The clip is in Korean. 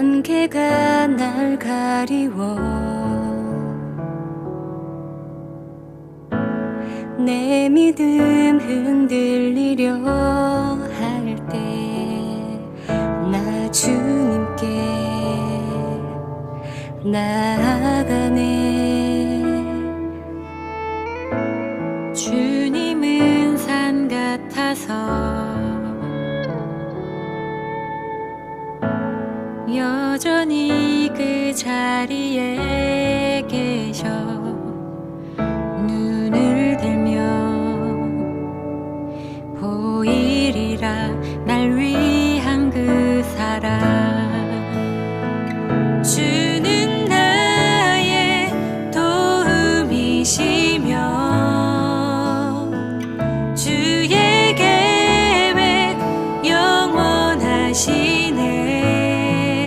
안개가 날 가리워. 내 믿음 흔들리려 할 때 나 주님께 나아가네. 주님 여전히 그 자리에 계셔. 눈을 들면 보이리라 날 위한 그 사랑. 주